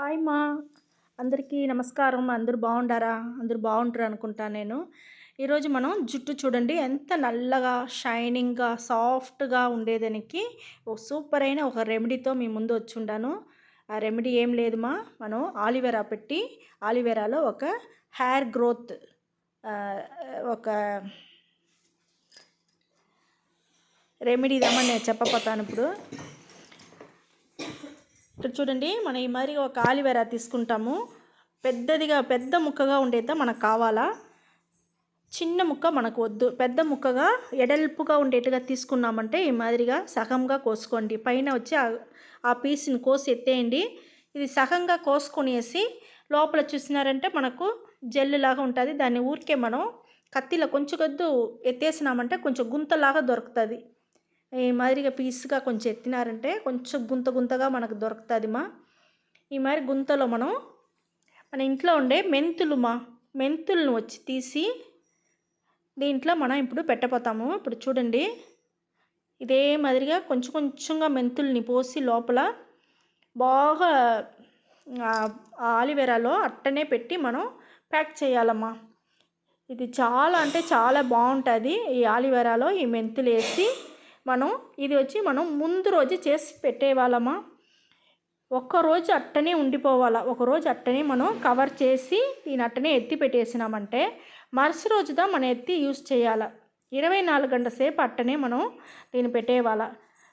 Hi మా. అందరికీ నమస్కారం. అందరూ బాగుండారా? అందరూ బాగుంటారు అనుకుంటా నేను. ఈరోజు మనం జుట్టు చూడండి. ఎంత నల్లగా షైనింగ్గా సాఫ్ట్గా ఉండేదానికి ఒక సూపర్ అయిన ఒక రెమెడీతో మీ ముందు వచ్చి ఉండాను. ఆ రెమెడీ ఏం లేదు మా. మనం ఆలివేరా పెట్టి ఆలివేరాలో ఒక హెయిర్ గ్రోత్ ఒక రెమెడీ ఇదామని నేను చెప్పపోతాను ఇప్పుడు. ఇక్కడ చూడండి మనం ఈ మరి ఒక ఆలివేరా తీసుకుంటాము. పెద్దదిగా పెద్ద ముక్కగా ఉండేదా మనకు కావాలా? చిన్న ముక్క మనకు వద్దు. పెద్ద ముక్కగా ఎడల్పుగా ఉండేట్టుగా తీసుకున్నామంటే ఈ మాదిరిగా సగంగా కోసుకోండి. పైన వచ్చి ఆ పీస్ని కోసి ఎత్తేయండి. ఇది సగంగా కోసుకొనేసి లోపల చూసినారంటే మనకు జల్లులాగా ఉంటుంది. దాన్ని ఊరికే మనం కత్తిలో కొంచెం కొద్దు ఎత్తేసినామంటే కొంచెం గుంతలాగా దొరుకుతుంది. ఈ మాదిరిగా పీస్గా కొంచెం ఎత్తినారంటే కొంచెం గుంత గుంతగా మనకు దొరుకుతుందిమా? ఈ మాదిరి గుంతలో మనం మన ఇంట్లో ఉండే మెంతులు మా మెంతులను వచ్చి తీసి దీంట్లో మనం ఇప్పుడు పెట్టపోతాము ఇప్పుడు చూడండి. ఇదే మాదిరిగా కొంచెం కొంచెంగా మెంతుల్ని పోసి లోపల బాగా ఆలివేరాలో అట్టనే పెట్టి మనం ప్యాక్ చేయాలమ్మా. ఇది చాలా అంటే చాలా బాగుంటుంది ఈ ఆలివేరాలో ఈ మెంతులు వేసి మనం ఇది వచ్చి మనం ముందు రోజు చేసి పెట్టేవాళ్ళమా? ఒక్కరోజు అట్టనే ఉండిపోవాలా? ఒకరోజు అట్టనే మనం కవర్ చేసి దీని అట్టనే ఎత్తి పెట్టేసినామంటే మరుసటి రోజుదా మనం ఎత్తి యూస్ చేయాలి? ఇరవై నాలుగు గంటల సేపు అట్టనే మనం దీన్ని పెట్టేవాళ్ళ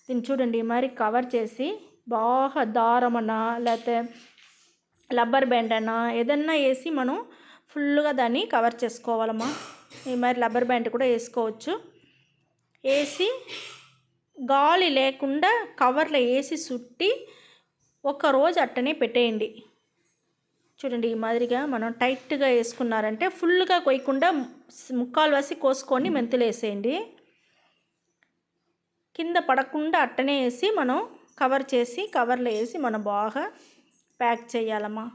దీన్ని చూడండి మరి కవర్ చేసి బాగా దారమనా లేకపోతే లబ్బర్ బ్యాండ్ అన్నా ఏదన్నా వేసి మనం ఫుల్గా దాన్ని కవర్ చేసుకోవాలమ్మా. ఈ మరి లబ్బర్ బ్యాండ్ కూడా వేసుకోవచ్చు. వేసి గాలి లేకుండా కవర్లో వేసి చుట్టి రోజు అట్టనే పెట్టేయండి. చూడండి ఈ మాదిరిగా మనం టైట్గా వేసుకున్నారంటే ఫుల్గా కొయ్యకుండా ముక్కాలు వసి కోసుకొని మెంతులు వేసేయండి. కింద పడకుండా అట్టనే వేసి మనం కవర్ చేసి కవర్లో వేసి మనం బాగా ప్యాక్ చేయాలమ్మా.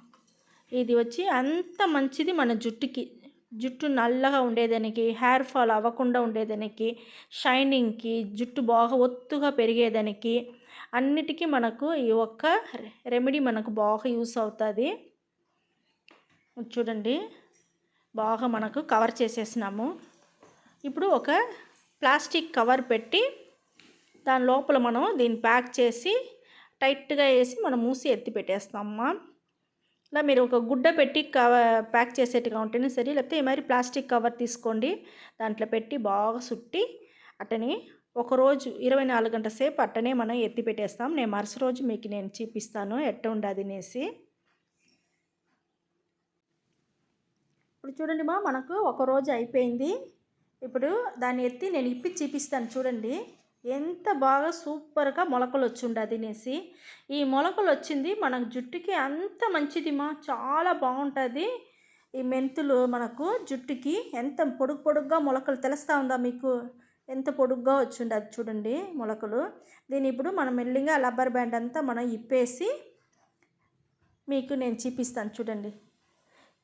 ఇది వచ్చి అంత మంచిది మన జుట్టుకి. జుట్టు నల్లగా ఉండేదానికి హెయిర్ ఫాల్ అవ్వకుండా ఉండేదానికి షైనింగ్కి జుట్టు బాగా ఒత్తుగా పెరిగేదానికి అన్నిటికీ మనకు ఈ ఒక్క రెమెడీ మనకు బాగా యూస్ అవుతుంది. చూడండి బాగా మనకు కవర్ చేసేసినాము. ఇప్పుడు ఒక ప్లాస్టిక్ కవర్ పెట్టి దాని లోపల మనం దీన్ని ప్యాక్ చేసి టైట్గా వేసి మనం మూసి ఎత్తి పెట్టేస్తామమ్మా. ఇలా మీరు ఒక గుడ్డ పెట్టి కవ ప్యాక్ చేసేట్టుగా ఉంటేనే సరే లేకపోతే ఈ మరి ప్లాస్టిక్ కవర్ తీసుకోండి. దాంట్లో పెట్టి బాగా చుట్టి అట్టని ఒకరోజు ఇరవై నాలుగు గంటల సేపు అట్టనే మనం ఎత్తి పెట్టేస్తాం. నేను మరుస రోజు మీకు నేను చూపిస్తాను ఎట్ట ఉండదు అనేసి. ఇప్పుడు చూడండి మా మనకు ఒక రోజు అయిపోయింది. ఇప్పుడు దాన్ని ఎత్తి నేను ఇప్పి చూపిస్తాను చూడండి. ఎంత బాగా సూపర్గా మొలకలు వచ్చి తినేసి ఈ మొలకలు వచ్చింది మన జుట్టుకి అంత మంచిదిమా? చాలా బాగుంటుంది. ఈ మెంతులు మనకు జుట్టుకి ఎంత పొడుగు పొడుగ్గా మొలకలు తెలుస్తూ ఉందా మీకు? ఎంత పొడుగ్గా వచ్చింది అది చూడండి మొలకలు. దీని ఇప్పుడు మనం మెల్లిగా రబ్బర్ బ్యాండ్ అంతా మనం ఇప్పేసి మీకు నేను చూపిస్తాను చూడండి.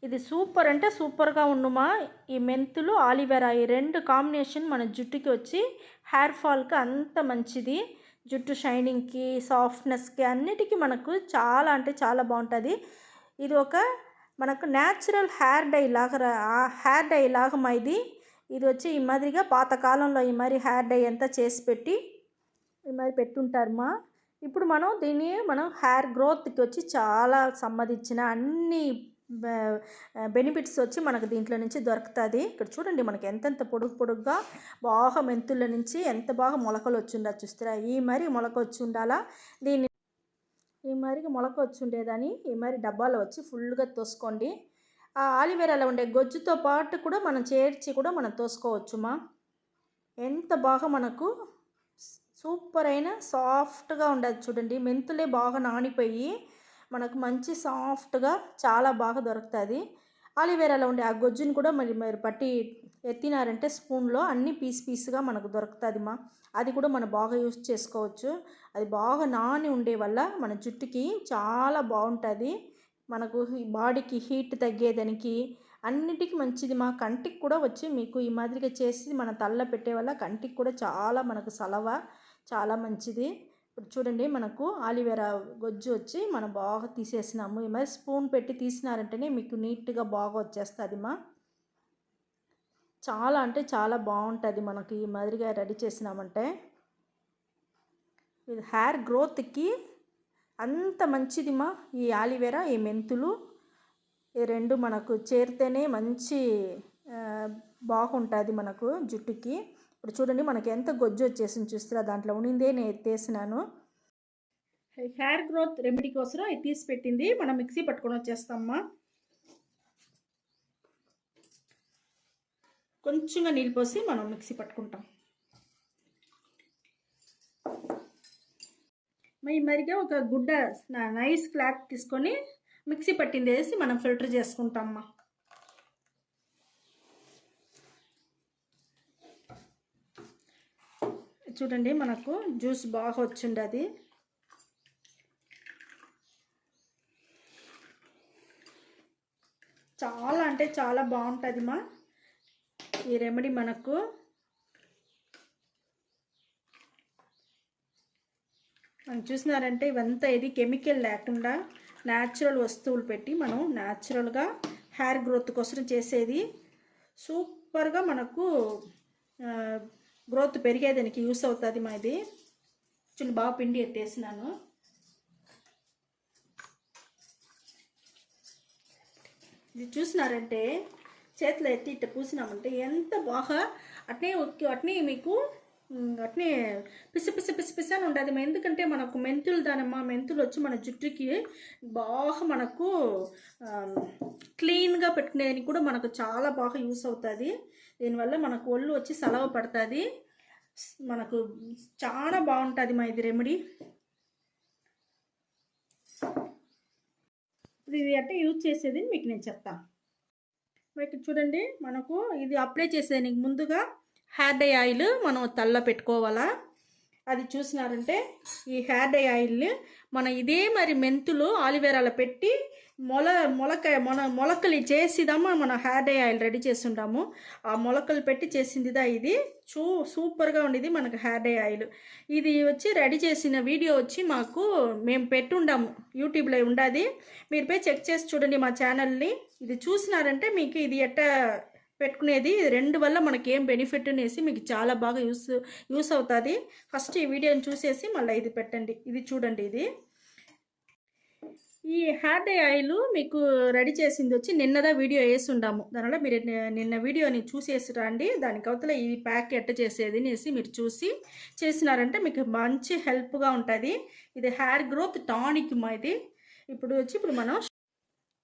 ఇది సూపర్ అంటే సూపర్గా ఉండుమా? ఈ మెంతులు ఆలివెరా ఈ రెండు కాంబినేషన్ మన జుట్టుకి వచ్చి హెయిర్ ఫాల్కి అంత మంచిది. జుట్టు షైనింగ్కి సాఫ్ట్నెస్కి అన్నిటికీ మనకు చాలా అంటే చాలా బాగుంటుంది. ఇది ఒక మనకు న్యాచురల్ హెయిర్ డై లాగా హెయిర్ డై లాగా ఇది? ఇది వచ్చి ఈ మాదిరిగా పాతకాలంలో ఈ మరి హెయిర్ డై అంతా చేసి పెట్టి ఈ మరి పెట్టుంటారు మా ఇప్పుడు మనం దీన్ని మనం హెయిర్ గ్రోత్కి వచ్చి చాలా సంబంధించిన అన్ని బెనిఫిట్స్ వచ్చి మనకు దీంట్లో నుంచి దొరుకుతుంది. ఇక్కడ చూడండి మనకి ఎంతెంత పొడుగు పొడుగ్గా బాగా మెంతుల నుంచి ఎంత బాగా మొలకలు వచ్చిండా చూస్తారా? ఈ మరి మొలక వచ్చి ఉండాలా? దీన్ని ఈ మరికి మొలక వచ్చి ఉండేదని ఈ మరి డబ్బాలో వచ్చి ఫుల్గా తోసుకోండి. ఆ ఆలివేరాలో ఉండే గొజ్జుతో పాటు కూడా మనం చేర్చి కూడా మనం తోసుకోవచ్చుమా? ఎంత బాగా మనకు సూపర్ అయిన సాఫ్ట్గా ఉండదు చూడండి. మెంతులే బాగా నానిపోయి మనకు మంచి సాఫ్ట్గా చాలా బాగా దొరుకుతుంది. ఆలివేరాలో ఉండే ఆ గొజ్జుని కూడా మరి మీరు పట్టి ఎత్తినారంటే స్పూన్లో అన్ని పీస్ పీస్గా మనకు దొరుకుతుంది మా. అది కూడా మనం బాగా యూస్ చేసుకోవచ్చు. అది బాగా నాని ఉండే వల్ల మన జుట్టుకి చాలా బాగుంటుంది. మనకు బాడీకి హీట్ తగ్గేదానికి అన్నిటికీ మంచిది మా. కంటికి కూడా వచ్చి మీకు ఈ మాదిరిగా చేసి మన తల్ల పెట్టే వల్ల కంటికి కూడా చాలా మనకు సలవ చాలా మంచిది. ఇప్పుడు చూడండి మనకు ఆలివేరా గొజ్జు వచ్చి మనం బాగా తీసేసినాము. ఈ మరి స్పూన్ పెట్టి తీసినారంటేనే మీకు నీట్గా బాగా వచ్చేస్తుంది మా చాలా అంటే చాలా బాగుంటుంది మనకి ఈ మాదిరిగా రెడీ చేసినామంటే. ఇది హెయిర్ గ్రోత్కి అంత మంచిది మా ఈ ఆలివేరా ఈ మెంతులు. ఈ రెండు మనకు చేరితేనే మంచి బాగుంటుంది మనకు జుట్టుకి. ఇప్పుడు చూడండి మనకి ఎంత గొజ్జు వచ్చేసింది చూస్తారా? దాంట్లో ఉనిందే నేను ఎత్తేసినాను హెయిర్ గ్రోత్ రెమెడీ కోసం ఇది తీసి పెట్టింది. మనం మిక్సీ పట్టుకొని వచ్చేస్తామమ్మా. కొంచెంగా నీళ్ళు పోసి మనం మిక్సీ పట్టుకుంటాం. మరి మరిగా ఒక గుడ్డ నైస్ క్లాత్ తీసుకొని మిక్సీ పట్టింది వేసి మనం ఫిల్టర్ చేసుకుంటామమ్మా. చూడండి మనకు జ్యూస్ బాగా వచ్చింది అది. చాలా అంటే చాలా బాగుంటుంది మా. ఈ రెమెడీ మనకు. మనం చూసినారంటే ఇవంతా ఇది కెమికల్ లేకుండా న్యాచురల్ వస్తువులు పెట్టి మనం న్యాచురల్గా హెయిర్ గ్రోత్ కోసం చేసేది. సూపర్గా మనకు గ్రోత్ పెరిగేదానికి యూస్ అవుతుంది మా ఇది చిన్న బాగా పిండి ఎత్తేసినాను. ఇది చూసినారంటే చేతిలో ఎత్తి ఇట్ట పూసినామంటే ఎంత బాగా అట్నే అట్నే మీకు అట్నే పిసి పిసి పిసి పిసి అని ఉండదు ఎందుకంటే మనకు మెంతులు దానమ్మా మెంతులు వచ్చి మన జుట్టుకి బాగా మనకు క్లీన్గా పెట్టుకునేదానికి కూడా మనకు చాలా బాగా యూస్ అవుతుంది. దీనివల్ల మనకు ఒళ్ళు వచ్చి సెలవు పడుతుంది. మనకు చాలా బాగుంటుంది మా ఇది రెమెడీ. ఇది అంటే యూజ్ చేసేది మీకు నేను చెప్తాను మీకు చూడండి మనకు ఇది అప్లై చేసేదానికి ముందుగా హెయిర్ ఆయిల్ మనం తల్ల పెట్టుకోవాలా? అది చూసినారంటే ఈ హెయిర్ డై ఆయిల్ని మన ఇదే మరి మెంతులు ఆలివేరాలో పెట్టి మొల మొలక మన మొలకలు చేసిదామా మన హెయిర్ డై ఆయిల్ రెడీ చేస్తుంటాము. ఆ మొలకలు పెట్టి చేసిందిదా ఇది. చూ సూపర్గా ఉండేది మనకు హెయిర్ డై ఆయిల్. ఇది వచ్చి రెడీ చేసిన వీడియో వచ్చి మాకు మేము పెట్టుండాము యూట్యూబ్లో ఉండదు. మీరు పోయి చెక్ చేసి చూడండి మా ఛానల్ని. ఇది చూసినారంటే మీకు ఇది ఎట్ట పెట్టుకునేది. రెండు వల్ల మనకి ఏం బెనిఫిట్ అనేసి మీకు చాలా బాగా యూస్ యూస్ అవుతుంది. ఫస్ట్ ఈ వీడియోని చూసేసి మళ్ళీ ఇది పెట్టండి. ఇది చూడండి ఇది. ఈ హెయిర్ డే ఆయిల్ మీకు రెడీ చేసింది వచ్చి నిన్నదా వీడియో వేసి ఉండాము దానివల్ల మీరు నిన్న వీడియోని చూసేసి రండి. దానికి అవతల ఈ ప్యాక్ ఎట్ట చేసేది అనేసి మీరు చూసి చేసినారంటే మీకు మంచి హెల్ప్గా ఉంటుంది. ఇది హెయిర్ గ్రోత్ టానిక్ మా ఇది. ఇప్పుడు వచ్చి ఇప్పుడు మనం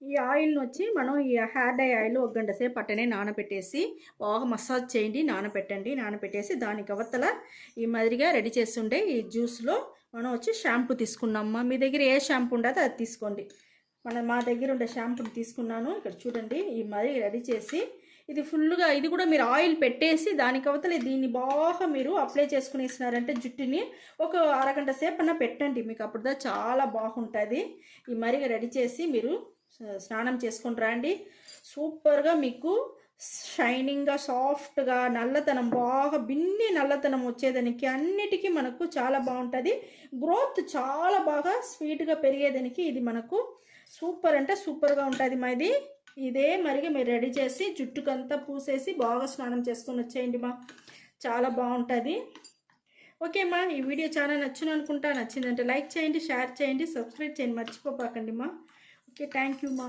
ఈ ఆయిల్ని వచ్చి మనం ఈ హెయిర్ డై ఆయిల్ ఒక గంట సేపు అట్టనే నానబెట్టేసి బాగా మసాజ్ చేయండి నానబెట్టండి నానబెట్టేసి దానికి అవతల ఈ మాదిరిగా రెడీ చేస్తుండే ఈ జ్యూస్లో మనం వచ్చి షాంపూ తీసుకున్నామ్మా మీ దగ్గర ఏ షాంపూ ఉండదో అది తీసుకోండి. మన మా దగ్గర ఉండే షాంపూని తీసుకున్నాను. ఇక్కడ చూడండి ఈ మరి రెడీ చేసి ఇది ఫుల్గా ఇది కూడా మీరు ఆయిల్ పెట్టేసి దానికి అవతలే దీన్ని బాగా మీరు అప్లై చేసుకునేసినారంటే జుట్టుని ఒక అరగంట సేపు పెట్టండి. మీకు అప్పుడుదా చాలా బాగుంటుంది. ఈ మరిగా రెడీ చేసి మీరు స్నానం చేసుకొని రండి. సూపర్గా మీకు షైనింగ్గా సాఫ్ట్గా నల్లతనం బాగా బిన్ని నల్లతనం వచ్చేదానికి అన్నిటికీ మనకు చాలా బాగుంటుంది. గ్రోత్ చాలా బాగా స్వీట్గా పెరిగేదానికి ఇది మనకు సూపర్ అంటే సూపర్గా ఉంటుంది మాది. ఇదే మరిగి మీరు రెడీ చేసి జుట్టుకంతా పూసేసి బాగా స్నానం చేసుకొని వచ్చేయండి మా. చాలా బాగుంటుంది. ఓకే మా ఈ వీడియో చాలా నచ్చును అనుకుంటా. నచ్చిందంటే లైక్ చేయండి షేర్ చేయండి సబ్స్క్రైబ్ చేయండి. మర్చిపోపాకండి మా. ఓకే థ్యాంక్ యూ మా